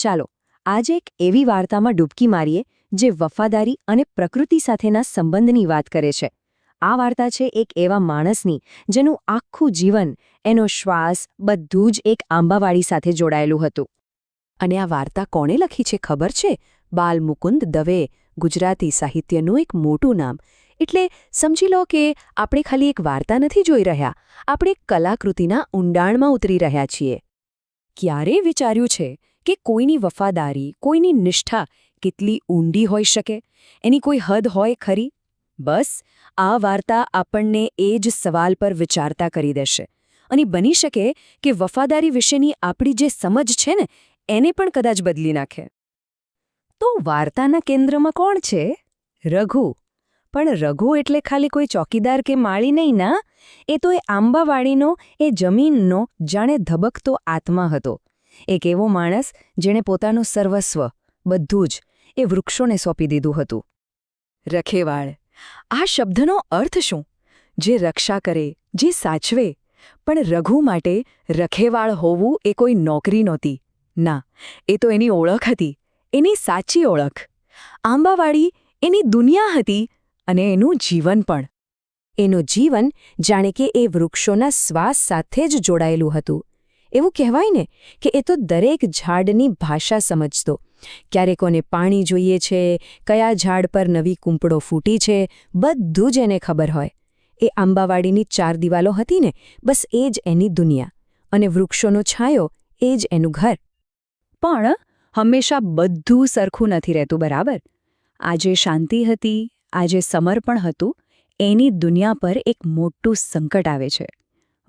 ચાલો, આજે એક એવી વાર્તામાં ડૂબકી મારીએ, જે વફાદારી અને પ્રકૃતિ સાથેના સંબંધની વાત કરે છે. આ વાર્તા છે એક એવા માણસની, જેનું આખું જીવન, એનો શ્વાસ, બધું જ એક આંબાવાડી સાથે જોડાયેલું હતું. અને આ વાર્તા કોણે લખી છે ખબર છે? બાલ મુકુંદ દવે, ગુજરાતી સાહિત્યનું એક મોટું નામ. એટલે સમજી લો કે આપણે ખાલી એક વાર્તા નથી જોઈ રહ્યા, આપણે કલાકૃતિના ઊંડાણમાં ઉતરી રહ્યા છીએ. ક્યારે વિચાર્યું છે? કે કોઈની વફાદારી, કોઈની નિષ્ઠા કેટલી ઊંડી હોઈ શકે? એની કોઈ હદ હોય ખરી? બસ, આ વાર્તા આપણને એ જ સવાલ પર વિચારતા કરી દેશે. અને બની શકે કે વફાદારી વિશેની આપણી જે સમજ છે ને, એને પણ કદાચ બદલી નાખે. તો વાર્તાના કેન્દ્રમાં કોણ છે? રઘુ. પણ રઘુ એટલે ખાલી કોઈ ચોકીદાર કે માળી નહીં ના? એ તો એ આંબાવાડીનો, એ જમીનનો, જાણે ધબકતો આત્મા હતો. એક એવો માણસ જેણે પોતાનું સર્વસ્વ, બધું જ એ વૃક્ષોને સોંપી દીધું હતું. રખેવાળ, આ શબ્દનો અર્થ શું? જે રક્ષા કરે, જે સાચવે, પણ રઘુ માટે રખેવાળ હોવું એ કોઈ નોકરી નહોતી. ના, એ તો એની ઓળખ હતી, એની સાચી ઓળખ. આંબાવાડી એની દુનિયા હતી અને એનું જીવન પણ. એનું જીવન જાણે કે એ વૃક્ષોના શ્વાસ સાથે જ જોડાયેલું હતું. એવું કહેવાય ને કે એ તો દરેક ઝાડની ભાષા સમજતો. ક્યારે કોને પાણી જોઈએ છે, કયા ઝાડ પર નવી કૂંપળો ફૂટી છે, બધું જ એને ખબર હોય. એ આંબાવાડીની ચાર દિવાલો હતી ને, બસ એ જ એની દુનિયા. અને વૃક્ષોનો છાંયો, એ જ એનું ઘર. પણ હંમેશા બધું સરખું નથી રહેતું, બરાબર? આજે શાંતિ હતી, આજે સમર્પણ હતું, એની દુનિયા પર એક મોટું સંકટ આવે છે.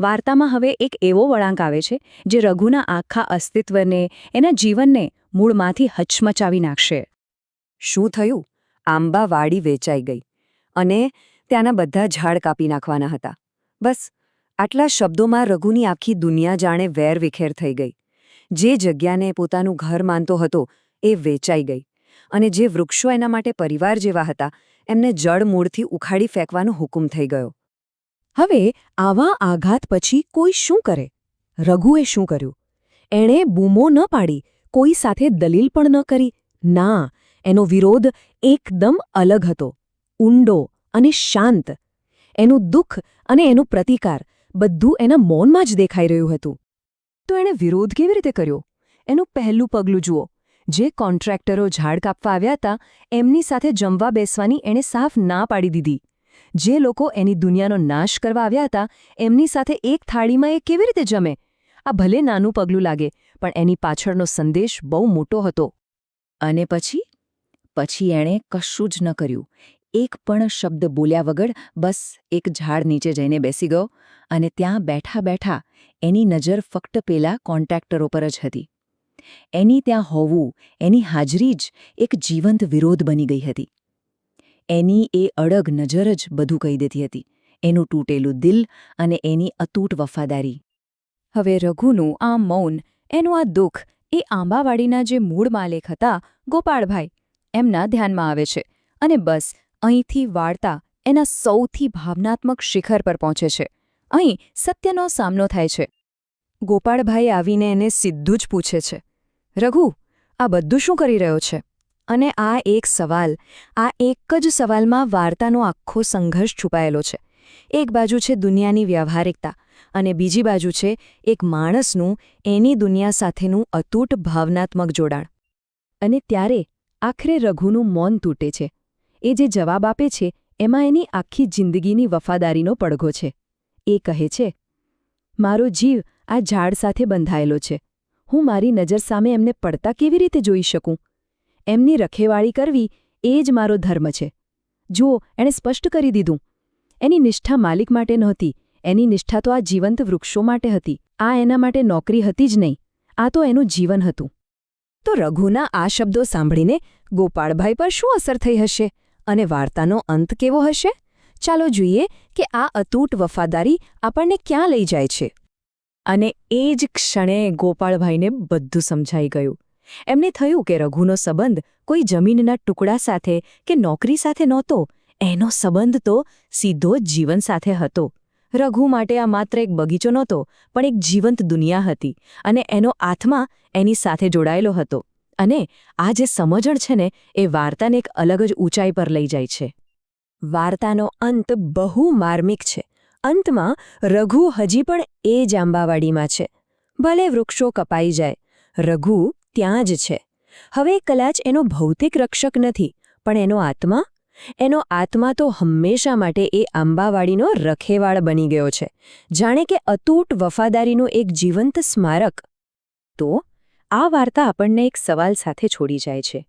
વાર્તામાં હવે એક એવો વળાંક આવે છે, જે રઘુના આખા અસ્તિત્વને, એના જીવનને મૂળમાંથી હચમચાવી નાખશે. શું થયું? આંબા વાડી વેચાઈ ગઈ અને ત્યાંના બધા ઝાડ કાપી નાખવાના હતા. બસ, આટલા શબ્દોમાં રઘુની આખી દુનિયા જાણે વેર વિખેર થઈ ગઈ. જે જગ્યાને પોતાનું ઘર માનતો હતો, એ વેચાઈ ગઈ. અને જે વૃક્ષો એના માટે પરિવાર જેવા હતા, એમને જળ મૂળથી ઉખાડી ફેંકવાનો હુકમ થઈ ગયો. હવે આવા આઘાત પછી કોઈ શું કરે? રઘુએ શું કર્યું? એણે બૂમો ન પાડી, કોઈ સાથે દલીલ પણ ન કરી. ના, એનો વિરોધ એકદમ અલગ હતો. ઊંડો અને શાંત. એનું દુઃખ અને એનું પ્રતિકાર બધું એના મૌનમાં જ દેખાઈ રહ્યું હતું. તો એણે વિરોધ કેવી રીતે કર્યો? એનું પહેલું પગલું જુઓ. જે કોન્ટ્રાક્ટરો ઝાડ કાપવા આવ્યા હતા, એમની સાથે જમવા બેસવાની એણે સાફ ના પાડી દીધી. જે લોકો એની દુનિયાનો નાશ કરવા આવ્યા હતા, એમની સાથે એક થાળીમાં એ કેવી રીતે જમે? આ ભલે નાનું પગલું લાગે, પણ એની પાછળનો સંદેશ બહુ મોટો હતો. અને પછી? પછી એણે કશું જ ન કર્યું. એક પણ શબ્દ બોલ્યા વગર બસ એક ઝાડ નીચે જઈને બેસી ગયો અને ત્યાં બેઠા બેઠા એની નજર ફક્ત પેલા કોન્ટ્રાક્ટરો પર જ હતી. એની ત્યાં હોવું, એની હાજરી જ એક જીવંત વિરોધ બની ગઈ હતી. એની એ અડગ નજર જ બધું કહી દેતી હતી. એનું તૂટેલું દિલ અને એની અતૂટ વફાદારી. હવે રઘુનું આ મૌન, એનું આ દુઃખ, એ આંબાવાડીના જે મૂળ માલિક હતા ગોપાળભાઈ, એમના ધ્યાનમાં આવે છે અને બસ અહીંથી વાર્તા એના સૌથી ભાવનાત્મક શિખર પર પહોંચે છે. અહીં સત્યનો સામનો થાય છે. ગોપાળભાઈ આવીને એને સીધું જ પૂછે છે. રઘુ, આ બધું શું કરી રહ્યો છે? અને આ એક સવાલ, આ એક જ સવાલમાં વાર્તાનો આખો સંઘર્ષ છુપાયેલો છે. એક બાજુ છે દુનિયાની વ્યવહારિકતા અને બીજી બાજુ છે એક માણસનું, એની દુનિયા સાથેનું અતૂટ ભાવનાત્મક જોડાણ. અને ત્યારે આખરે રઘુનું મૌન તૂટે છે. એ જે જવાબ આપે છે, એમાં એની આખી જિંદગીની વફાદારીનો પડઘો છે. એ કહે છે, મારો જીવ આ ઝાડ સાથે બંધાયેલો છે. હું મારી નજર સામે એમને પડતા કેવી રીતે જોઈ શકું? એમની રખેવાળી કરવી એ જ મારો ધર્મ છે. જુઓ, એણે સ્પષ્ટ કરી દીધું. એની નિષ્ઠા માલિક માટે નહોતી. એની નિષ્ઠા તો આ જીવંત વૃક્ષો માટે હતી. આ એના માટે નોકરી હતી જ નહીં. આ તો એનું જીવન હતું. તો રઘુના આ શબ્દો સાંભળીને ગોપાળભાઈ પર શું અસર થઈ હશે? અને વાર્તાનો અંત કેવો હશે? ચાલો જોઈએ કે આ અતૂટ વફાદારી આપણને ક્યાં લઈ જાય છે. અને એ જ ક્ષણે ગોપાળભાઈને બધું સમજાઈ ગયું. એમને થયું કે રઘુનો સંબંધ કોઈ જમીનના ટુકડા સાથે કે નોકરી સાથે નહોતો, એનો સંબંધ તો સીધો જ જીવન સાથે હતો. રઘુ માટે આ માત્ર એક બગીચો નહોતો, પણ એક જીવંત દુનિયા હતી અને એનો આત્મા એની સાથે જોડાયેલો હતો અને આ જે સમજણ છે ને, એ વાર્તાને એક અલગ જ ઊંચાઈ પર લઈ જાય છે. વાર્તાનો અંત બહુ માર્મિક છે. અંતમાં રઘુ હજી પણ એ જ આંબાવાડીમાં છે. ભલે વૃક્ષો કપાઈ જાય, રઘુ ત્યાં જ છે. હવે કલાચ એનો ભૌતિક રક્ષક નથી, પણ એનો આત્મા? એનો આત્મા તો હંમેશા માટે એ આંબાવાડીનો રખેવાળ બની ગયો છે. જાણે કે અતૂટ વફાદારીનું એક જીવંત સ્મારક. તો, આ વાર્તા આપણને એક સવાલ સાથે છોડી જાય છે.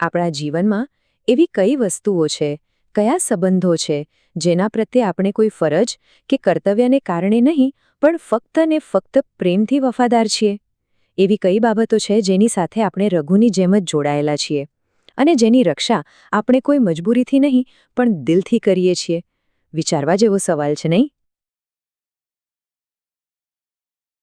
આપણા જીવનમાં એવી કઈ વસ્તુઓ છે, કયા સંબંધો છે, જેના પ્રત્યે આપણે કોઈ ફરજ કે કર્તવ્યને કારણે નહીં, પણ ફક્ત ને ફક્ત પ્રેમથી વફાદાર છીએ? એવી કઈ બાબતો છે જેની સાથે આપણે રઘુની જેમ જ જોડાયેલા છીએ? અને જેની રક્ષા આપણે કોઈ મજબૂરીથી નહીં, પણ દિલથી કરીએ છીએ? વિચારવા જેવો સવાલ છે, નહીં?